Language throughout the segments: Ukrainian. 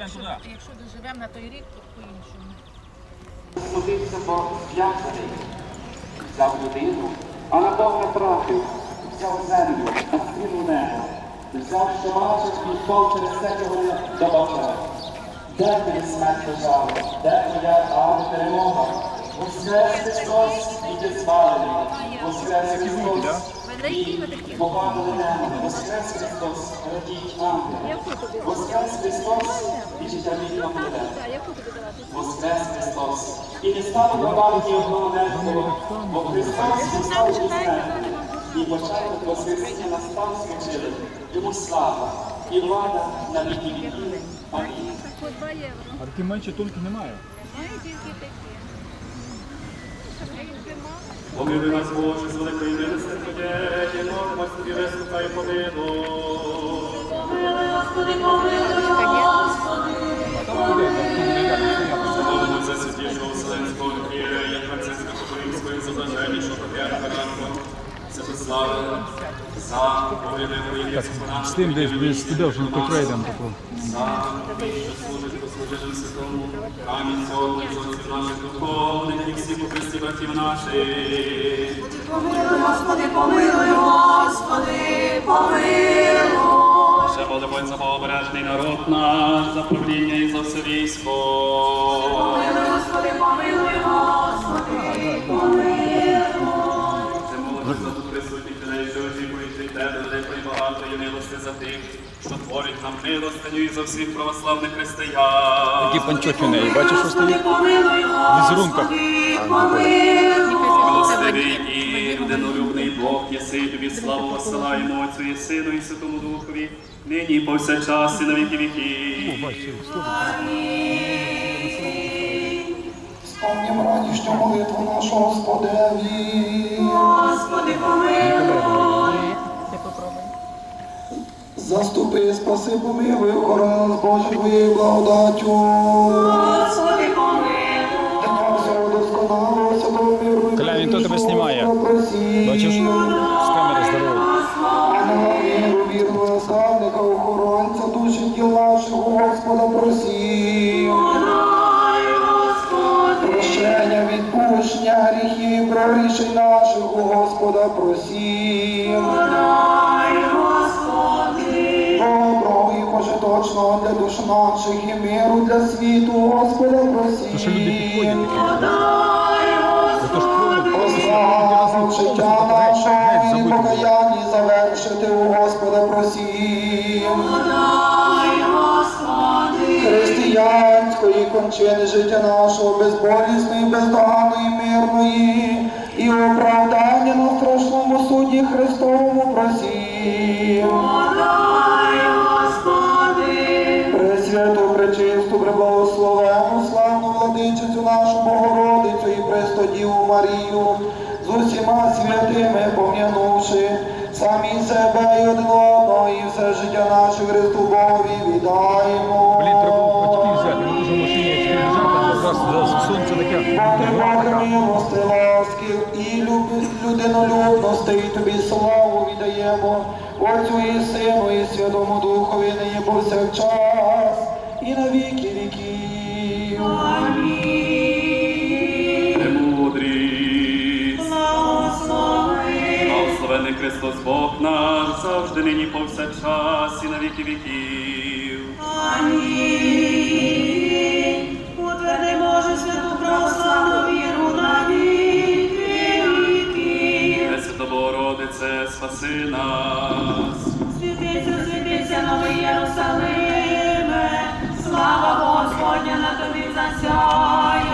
Якщо доживемо на той рік, то по-іншому. Судився, бо зв'язаний. Взяв людину, а на Бог не тратив. Взяв землю, а стрілу небо. Взяв, що бачив, впав через це його не добавляє. Де тобі смерть лежала? Де твоя ава перемога? Воскрес Христос і ти звалений. Воскрес Христос побавили небо. Воскрес Христос, радіть ангели. Воскрес Христос життя вікна буде. Воскрес Христос. І не стало добавити одного небо, бо Христос. І початок Воскресіння настав скочили. Йому слава і влада на віки віків. Амінь. По 2 євро. А такі менші тільки немає. І тільки такі. Помилуй нас, Боже, з великої милости Твоєї, молимось Тобі, вислухай помилуй. Молимо за святішого Вселенського архієрея Франциска Католицького, за блаженнішого патріарха нашого, Святослава, за повідомлення З тим десь без туди вже покрейдем таку. за що служить послужителю святому, камінь і зовсім наших духовних і всіх Христі братів наших. Помилуй, Господи, помилуй, Господи, помилуй. Ще молимось за Богобережний народ наш, за правління і за все військо. Помилуй, Господи, помилуй, Господи, помилуй. Це молимось за тут присутніх людей, що очікують від тебе великої багатої милости за тих, що творить нам милостиню і за всіх православних християн. Такі панчохи неї, бачиш, що стоїть? помилуй. Милостивий і єдинолюбний Бог, єси тобі славу посилаємо Отцю і Сину і Святому Духові, нині і повсякчас і на віки віків. Спомнім радість молитву нашу Господеві. Господи, помилуй. Заступи, спаси, помилуй, охорони нас, Боже, Твоєю благодаттю. Господи, помилуй. Дня всього досконалого, святого миру. і він то тебе знімає. Бачиш? Світу, Господа просім. Ославу життя нашого і покаянні завершити у Господа просім. Християнської кончини життя нашого безболісної, бездоганної, мирної і оправдання на страшному суді Христовому просім. Марію, з усіма святими пом'янувши самі себе і один одного, і все життя наше Христу Богові віддаємо. Блін, треба батьків взяти. Ми дуже машині сонце таке. Боже милости, ласки і люб- людинолюбності, і тобі славу віддаємо, Отцю і Сину, і Святому Духові, нині повсякчас, і на віки віків. Христос Бог наш, завжди нині повсякчас і на віки віків. Амінь. Утверди, Боже, святу православну віру на віки віків. Пресвята Богородице, спаси нас. Світиться, світиться, новий Єрусалиме, слава Господня на тобі засяяла,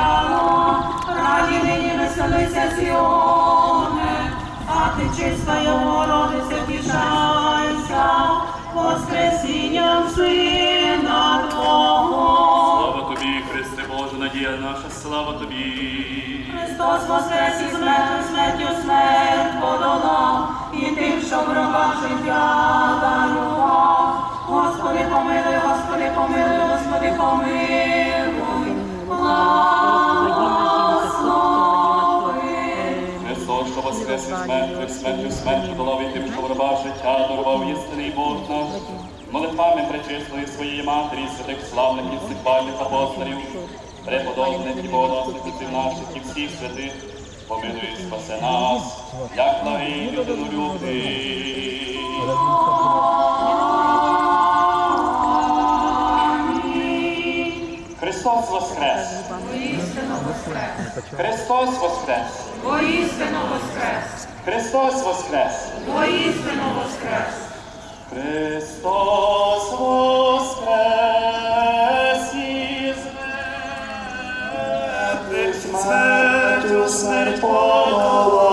Христос воскрес із мертвих смертю смерть подолав, і тим, що в життя дарував. Господи, помилуй, Господи, помилуй, Господи, помилуй. Христос що воскрес із мертвих, смертю смертю долав і тим, що врубав життя, дарував істинний Бог наш. Молитвами пречистої своєї матері, святих славних і всіх апостолів, преподобних і богоносників наших і всіх святих, помилуй спаси нас, як благий людину любий. Христос воскрес! Христос воскрес! Воістину воскрес! Христос воскрес! Воістину воскрес! Христос воскрес мертвих, Смертю смерть подолав,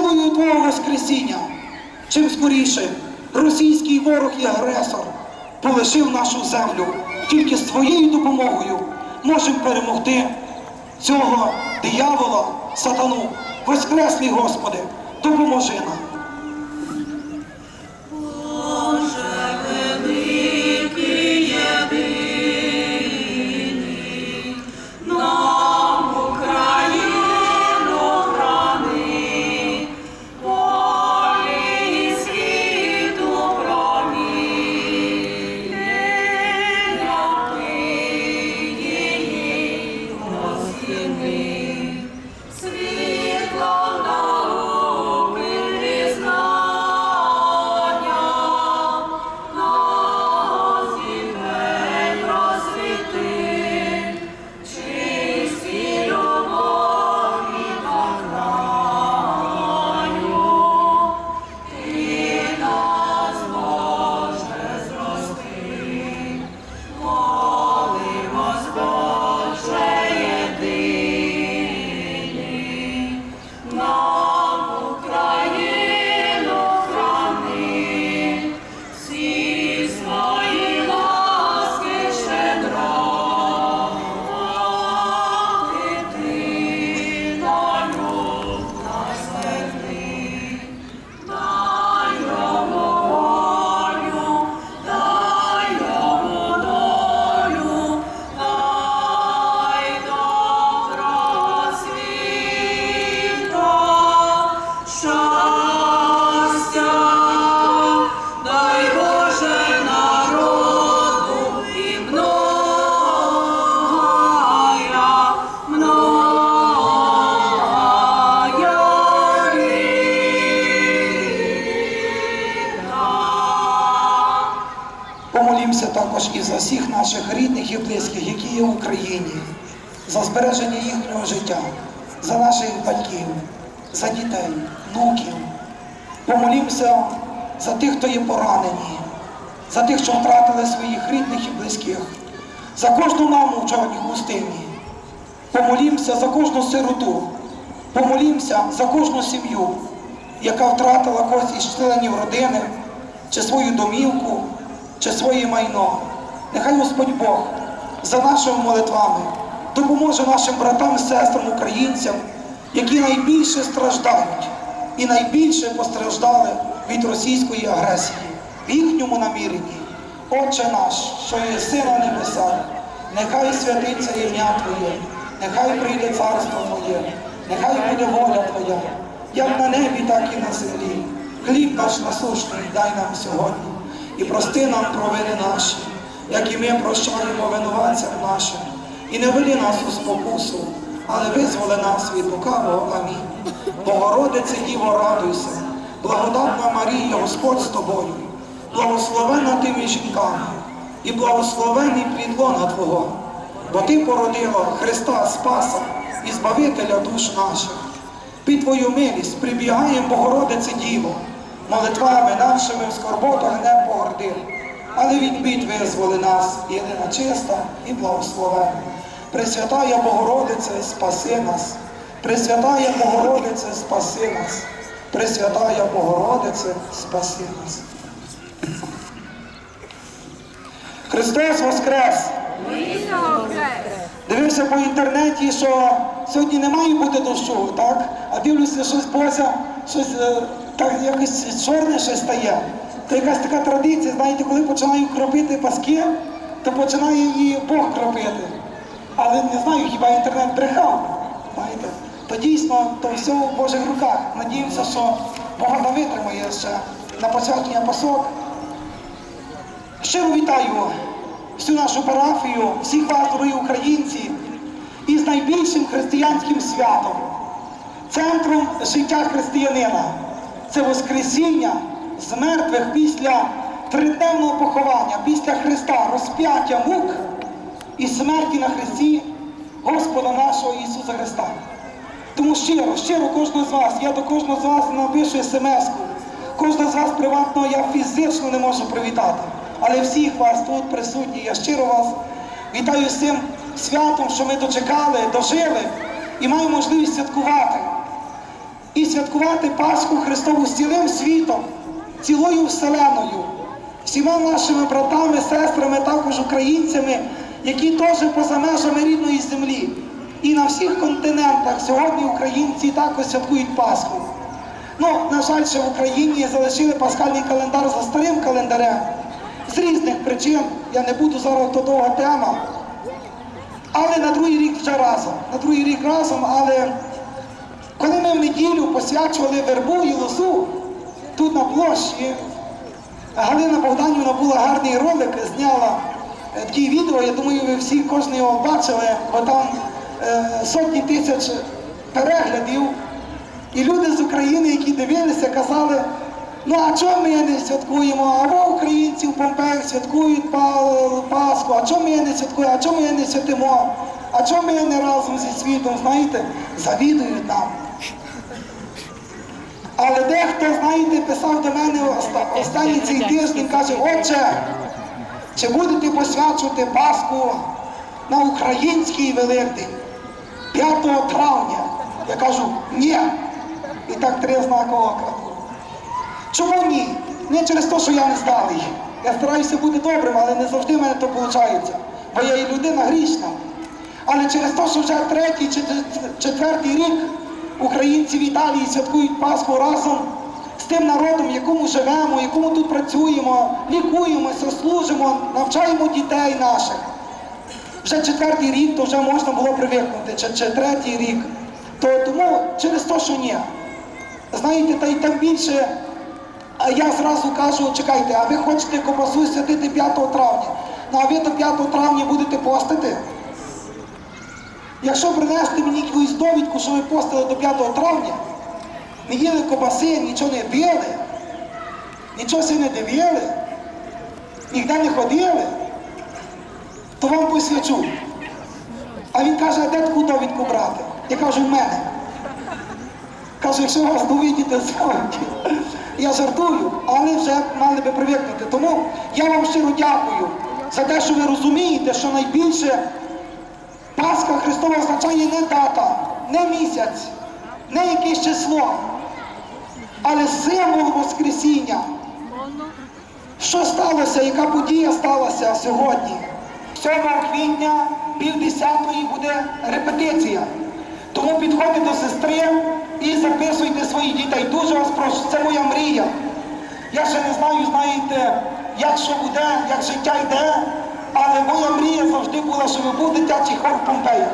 силою Твого Воскресіння, чим скоріше російський ворог і агресор полишив нашу землю. Тільки з Твоєю допомогою можемо перемогти цього диявола, сатану. Воскреслий Господи, допоможи нам. Також і за всіх наших рідних і близьких, які є в Україні, за збереження їхнього життя, за наших батьків, за дітей, внуків. Помолімося за тих, хто є поранені, за тих, що втратили своїх рідних і близьких, за кожну маму в чорній пустині. Помолімося за кожну сироту, помолімося за кожну сім'ю, яка втратила когось із членів родини, чи свою домівку, чи своє майно. Нехай Господь Бог за нашими молитвами допоможе нашим братам і сестрам українцям, які найбільше страждають і найбільше постраждали від російської агресії в їхньому наміренні. Отче наш, що є син на небесах, нехай святиться ім'я Твоє, нехай прийде царство Твоє, нехай буде воля Твоя, як на небі, так і на землі. Хліб наш насущний дай нам сьогодні і прости нам провини наші, як і ми прощаємо винуватцям нашим. І не веди нас у спокусу, але визволи нас від лукавого. Амінь. Богородице Діво, радуйся, благодатна Марія, Господь з тобою, благословена ти між жінками, і благословений плід лона Твого, бо Ти породила Христа Спаса і Збавителя душ наших. Під Твою милість прибігаємо, Богородице Діво, молитвами нашими в скорботах не погорди, але від бід визволи нас, єдина чиста і благословена. Пресвятая Богородице, спаси нас, Пресвятая Богородице, спаси нас, Пресвятая Богородице, спаси нас. Христос Воскрес! Дивився по інтернеті, що сьогодні не має бути дощу, так? А дивлюся, щось Бозя, щось е, так якось чорне щось стає. То якась така традиція, знаєте, коли починають кропити паски, то починає і Бог кропити. Але не знаю, хіба інтернет брехав. Знаєте? То дійсно то все в Божих руках. Надіємося, що Бога витримає ще на посвячення пасок. Щиро вітаю всю нашу парафію, всіх вас, дорогі українці, із найбільшим християнським святом, центром життя християнина. Це Воскресіння з мертвих після триденного поховання, після Христа, розп'яття мук і смерті на Христі Господа нашого Ісуса Христа. Тому щиро, щиро кожного з вас, я до кожного з вас напишу смс-ку. Кожного з вас приватно я фізично не можу привітати. Але всіх вас тут присутні, я щиро вас вітаю з цим святом, що ми дочекали, дожили і маємо можливість святкувати. І святкувати Пасху Христову з цілим світом, цілою вселеною, всіма нашими братами, сестрами, також українцями, які теж поза межами рідної землі. І на всіх континентах сьогодні українці також святкують Пасху. Ну, на жаль, ще в Україні залишили пасхальний календар за старим календарем. З різних причин, я не буду зараз то довга тема. Але на другий рік вже разом. На другий рік разом, але коли ми в неділю посвячували вербу і лозу тут на площі, Галина Богданівна була гарний ролик, зняла е, такі відео, я думаю, ви всі кожен його бачили, бо там е, сотні тисяч переглядів. І люди з України, які дивилися, казали, ну а чому ми не святкуємо? Або українці в Помпеях святкують Пасху, а чому ми не святкуємо, а чому ми не святимо? А чому ми не разом зі світом, знаєте, завідують нам. Але дехто, знаєте, писав до мене оста- останній цей тиждень, каже, отче, чи будете посвячувати Пасху на український Великдень 5 травня? Я кажу, ні. І так три знаки ока. Чому ні? Не через те, що я не здалий. Я стараюся бути добрим, але не завжди в мене то виходить. Бо я і людина грішна. Але через те, що вже третій чи четвертий рік українці в Італії святкують Пасху разом з тим народом, в якому живемо, якому тут працюємо, лікуємося, служимо, навчаємо дітей наших. Вже четвертий рік, то вже можна було привикнути, чи, чи третій рік. То тому через те, що ні. Знаєте, та й тим більше, я зразу кажу, чекайте, а ви хочете ковбасу святити 5 травня. Ну а ви до 5 травня будете постити? Якщо принести мені якусь довідку, що ви постили до 5 травня, не їли ковбаси, нічого не пили, нічого си не дивили, ніде не ходили, то вам посвячу. А він каже, а де таку довідку брати? Я кажу, в мене. Кажу, якщо вас довідіте. Я жартую, але вже мали би привикнути. Тому я вам щиро дякую за те, що ви розумієте, що найбільше Пасха Христова означає не дата, не місяць, не якесь число, але символ Воскресіння. Що сталося, яка подія сталася сьогодні? 7 квітня, пів десятої буде репетиція. Тому підходьте до сестри і записуйте своїх дітей. Дуже вас прошу, це моя мрія. Я ще не знаю, знаєте, як що буде, як життя йде, але моя мрія завжди була, щоб був дитячий хор в Помпеях.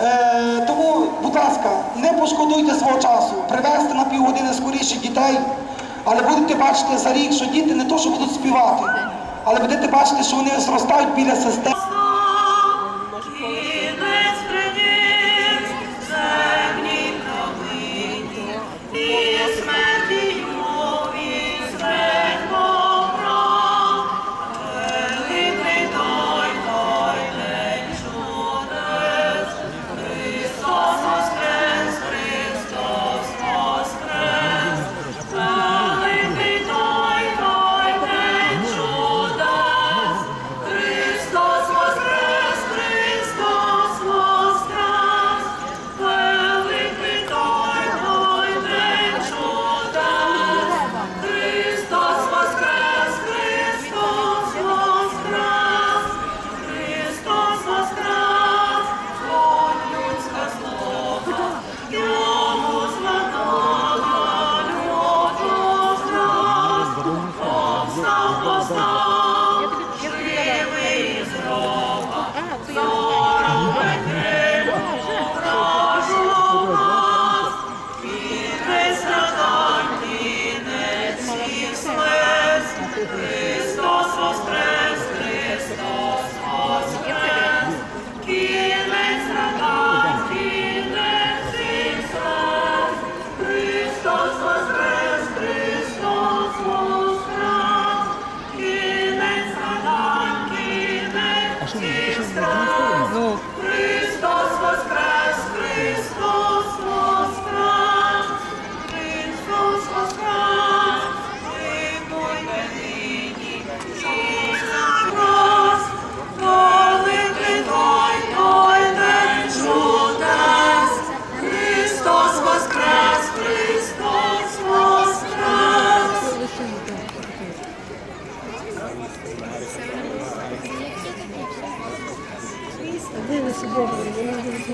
Е, тому, будь ласка, не пошкодуйте свого часу, привезте на півгодини скоріше дітей, але будете бачити за рік, що діти не то, що будуть співати, але будете бачити, що вони зростають біля системи.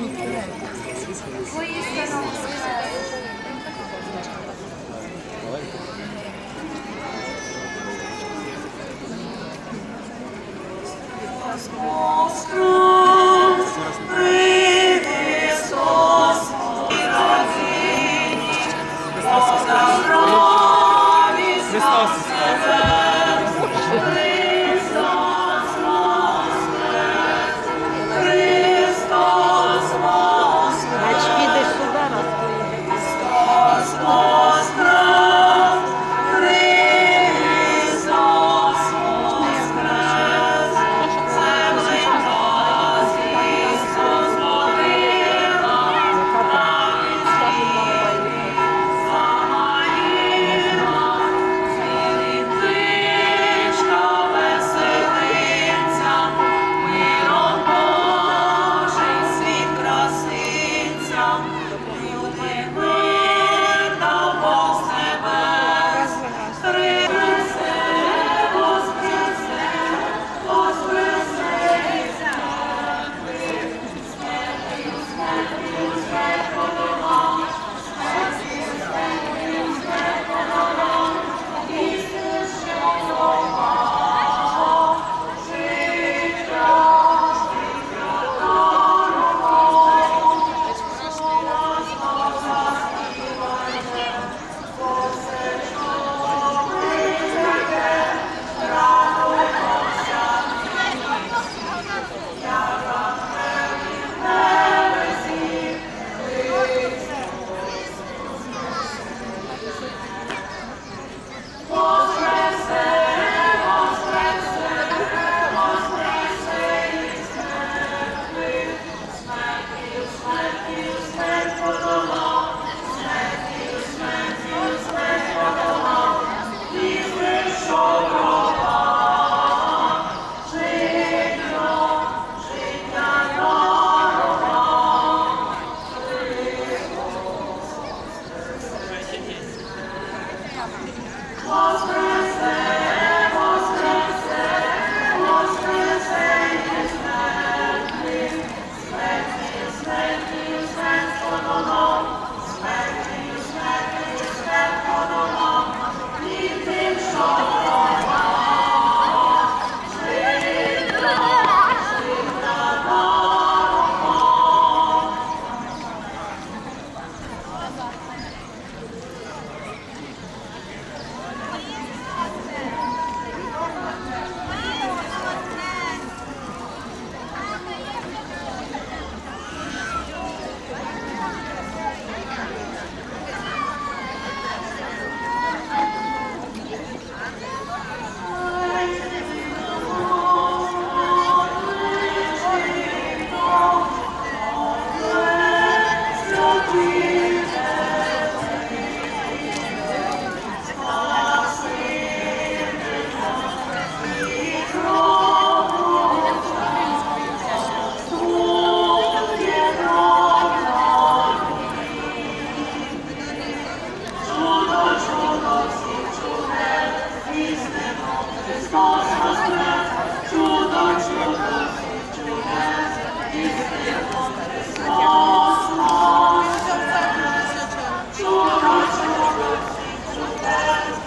Who is